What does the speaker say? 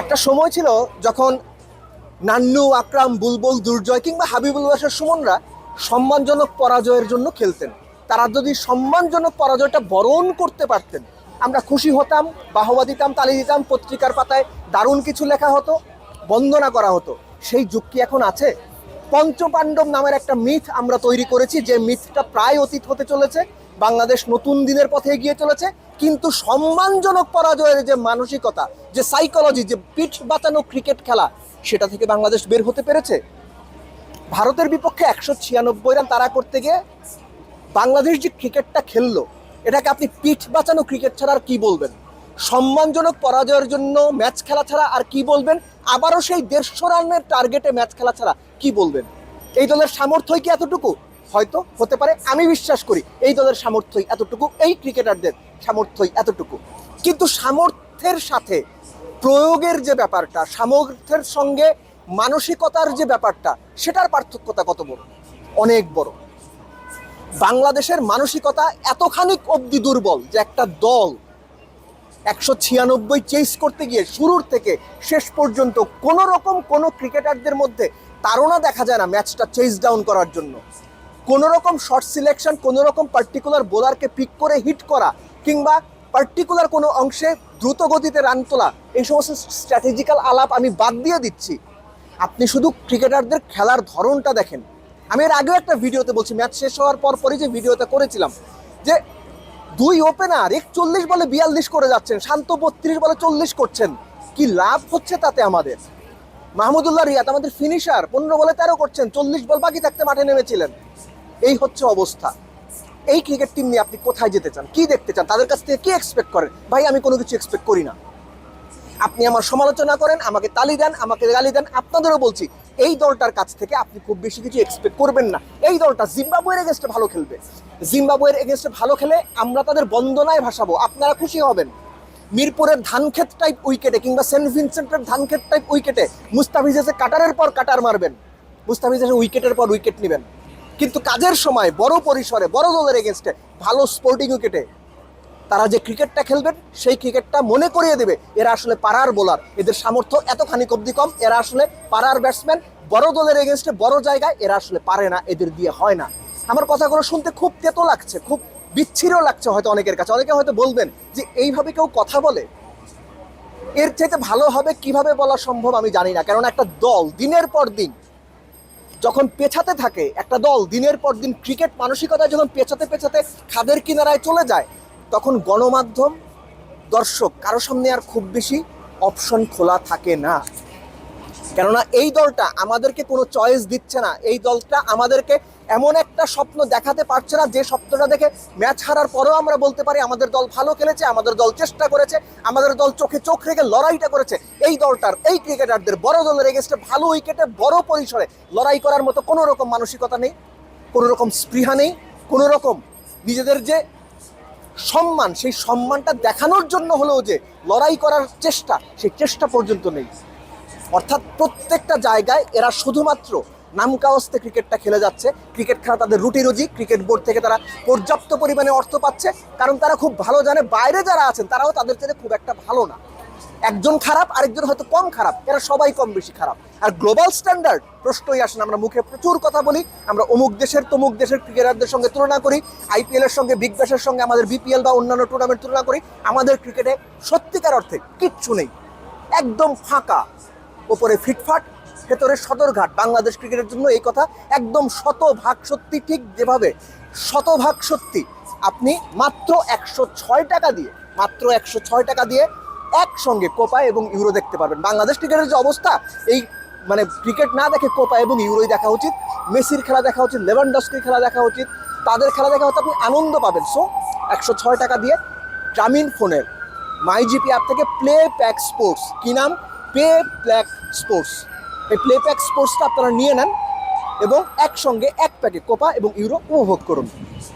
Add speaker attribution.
Speaker 1: একটা সময় ছিল যখন নান্নু, আকরাম, বুলবুল, দুর্জয় কিংবা হাবিবুল বাসার সুমনরা সম্মানজনক পরাজয়ের জন্য খেলতেন। তারা যদি সম্মানজনক পরাজয়টা বরণ করতে পারতেন, আমরা খুশি হতাম, বাহবা দিতাম, তালি দিতাম, পত্রিকার পাতায় দারুণ কিছু লেখা হতো, বন্দনা করা হতো। সেই যুগ কি এখন আছে? পঞ্চপাণ্ডব নামের একটা মিথ আমরা তৈরি করেছি, যে মিথটা প্রায় অতীত হতে চলেছে। বাংলাদেশ নতুন দিনের পথে এগিয়ে চলেছে, কিন্তু সম্মানজনক পরাজয়ের যে মানসিকতা, যে সাইকোলজি যে পিঠ বাঁচানো ক্রিকেট খেলা, সেটা থেকে বাংলাদেশ বের হতে পেরেছে। ভারতের বিপক্ষে একশো ছিয়ানব্বই রান তারা করতে গিয়ে বাংলাদেশ যে ক্রিকেটটা খেললো, এটাকে আপনি পিঠ বাঁচানো ক্রিকেট ছাড়া আর কি বলবেন? সম্মানজনক পরাজয়ের জন্য ম্যাচ খেলা ছাড়া আর কি বলবেন? আবারও সেই দেড়শো রানের টার্গেটে ম্যাচ খেলা ছাড়া কি বলবেন? এই দলের সামর্থ্যই কি এতটুকু? হয়তো হতে পারে। আমি বিশ্বাস করি এই দলের সামর্থ্যই এতটুকু, এই ক্রিকেটারদের সামর্থ্যই এতটুকু। কিন্তু সামর্থ্যের সাথে প্রয়োগের যে ব্যাপারটা, সামর্থ্যের সঙ্গে মানসিকতার যে ব্যাপারটা, সেটার পার্থক্যতা কত বড়? অনেক বড়। বাংলাদেশের মানসিকতা এতখানি অবধি দুর্বল যে একটা দল একশো ছিয়ানব্বই চেস করতে গিয়ে শুরুর থেকে শেষ পর্যন্ত কোনো রকম কোনো ক্রিকেটারদের মধ্যে তাড়না দেখা যায় না ম্যাচটা চেস ডাউন করার জন্য। কোনো রকম শর্ট সিলেকশন কোনো রকম পার্টিকুলার বোলারকে পিক করে হিট করা কিংবা পার্টিকুলার কোনো অংশে দ্রুত গতিতে রান তোলা, এই সমস্ত স্ট্র্যাটেজিক্যাল আলাপ আমি বাদ দিয়ে দিচ্ছি। আপনি শুধু ক্রিকেটারদের খেলার ধরনটা দেখেন। আমি এর আগেও একটা ভিডিওতে বলছি ম্যাচ শেষ হওয়ার পর পরই যে ভিডিওতে করেছিলাম, যে দুই ওপেনার একচল্লিশ বলে বিয়াল্লিশ করে যাচ্ছেন, শান্ত বত্রিশ বলে চল্লিশ করছেন। কি লাভ হচ্ছে তাতে আমাদের? মাহমুদুল্লাহ রিয়াদ, আমাদের ফিনিশার পনেরো বলে তেরো করছেন, চল্লিশ বল বাকি থাকতে মাঠে নেমেছিলেন। এই হচ্ছে অবস্থা। এই ক্রিকেট টিম নিয়ে আপনি কোথায় যেতে চান? কি দেখতে চান? তাদের কাছ থেকে কি এক্সপেক্ট করেন? ভাই, আমি কোনো কিছু এক্সপেক্ট করি না। আপনি আমার সমালোচনা করেন, আমাকে তালি দেন, আমাকে গালি দেন, আপনাদেরও বলছি, এই দলটার কাছ থেকে আপনি খুব বেশি কিছু এক্সপেক্ট করবেন না। এই দলটা জিম্বাবুয়ের এগেনস্টে ভালো খেলবে। জিম্বাবুয়ের এগেনস্টে ভালো খেলে আমরা তাদের বন্দনায় ভাসাবো। আপনারা খুশি হবেন। মিরপুরের ধানক্ষেত টাইপ উইকেটে কিংবা সেন্ট ভিনসেন্টের ধানক্ষেত টাইপ উইকেটে মুস্তাফিজ এসে কাটারের পর কাটার মারবেন। মুস্তাফিজ উইকেটের পর উইকেট নেবেন। কিন্তু কাজের সময় বড় পরিসরে, বড় দলের এগেনস্টে ভালো স্পোর্টিং উইকেটে তারা যে ক্রিকেটটা খেলবেন, সেই ক্রিকেটটা মনে করিয়ে দেবে। এরা আসলে পাড়ার বোলার এদের সামর্থ্য এতখানি অব্দি কম, এরা আসলে পাড়ার ব্যাটসম্যান বড় দলের এগেনস্টে বড় জায়গায় এরা আসলে পারে না, এদের দিয়ে হয় না। আমার কথাগুলো শুনতে খুব তেতো লাগছে, খুব বিচ্ছিরও লাগছে হয়তো অনেকের কাছে। অনেকে হয়তো বলবেন যে, এইভাবে কেউ কথা বলে? এর চাইতে ভালো হবে কীভাবে বলা সম্ভব আমি জানি না। কারণ একটা দল দিনের পর দিন যখন পেছাতে থাকে একটা দল দিনের পর দিন ক্রিকেট মানসিকতা যখন পেছাতে পেছাতে খাদের কিনারায় চলে যায়, তখন গণমাধ্যম, দর্শক কারও সামনে আর খুব বেশি অপশন খোলা থাকে না। কেননা এই দলটা আমাদেরকে কোনো চয়েস দিচ্ছে না। এই দলটা আমাদেরকে এমন একটা স্বপ্ন দেখাতে পারছে না, যে স্বপ্নটা দেখে ম্যাচ হারার পরেও আমরা বলতে পারি আমাদের দল ভালো খেলেছে, আমাদের দল চেষ্টা করেছে, আমাদের দল চোখে চোখ রেখে লড়াইটা করেছে। এই দলটার, এই ক্রিকেটারদের বড় দলের এগেস্টে ভালো উইকেটে বড় পরিসরে লড়াই করার মতো কোনো রকম মানসিকতা নেই, কোনো রকম স্পৃহা নেই, কোনো রকম নিজেদের যে সম্মান, সেই সম্মানটা দেখানোর জন্য হলেও যে লড়াই করার চেষ্টা, সেই চেষ্টা পর্যন্ত নেই। অর্থাৎ প্রত্যেকটা জায়গায় এরা শুধুমাত্র নামকাওয়াস্তে ক্রিকেটটা খেলে যাচ্ছে। ক্রিকেট খেলা তাদের রুটি রুজি, ক্রিকেট বোর্ড থেকে তারা পর্যাপ্ত পরিমাণে অর্থ পাচ্ছে। কারণ তারা খুব ভালো জানে, বাইরে যারা আছেন, তারাও তাদের চেয়ে খুব একটা ভালো না। একজন খারাপ, আরেকজন হয়তো কম খারাপ, এরা সবাই কম বেশি খারাপ। আর গ্লোবাল স্ট্যান্ডার্ড প্রশ্নই আসে না, আমরা মুখে প্রচুর কথা বলি, আমরা অমুক দেশের তমুক দেশের ক্রিকেটারদের সঙ্গে তুলনা করি, আইপিএল এর সঙ্গে, বিগ ব্যাশের সঙ্গে, আমাদের বিপিএল বা অন্যান্য টুর্নামেন্ট তুলনা করি, আমাদের ক্রিকেটে সত্যিকার অর্থে কিচ্ছু নেই। একদম ফাঁকা, ওপরে ফিটফাট ভেতরে সদরঘাট। বাংলাদেশ ক্রিকেটের জন্য এই কথা একদম শতভাগ সত্যি, ঠিক যেভাবে শতভাগ সত্যি। আপনি মাত্র একশো ছয় টাকা দিয়ে, মাত্র একশো ছয় টাকা দিয়ে একসঙ্গে কোপা এবং ইউরো দেখতে পারবেন। বাংলাদেশ ক্রিকেটের যে অবস্থা, এই মানে ক্রিকেট না দেখে কোপা এবং ইউরোই দেখা উচিত, মেসির খেলা দেখা উচিত, লেভানডস্কির খেলা দেখা উচিত, তাদের খেলা দেখা হতে আপনি আনন্দ পাবেন। সো, একশো ছয় টাকা দিয়ে গ্রামীণ ফোনের মাই জিপি অ্যাপ থেকে প্লে প্যাক স্পোর্টস কী নাম? প্লে প্যাক স্পোর্টস এই প্লে প্যাক স্পোর্টসটা আপনারা নিয়ে নেন এবং একসঙ্গে এক প্যাকে কোপা এবং ইউরো উপভোগ করুন।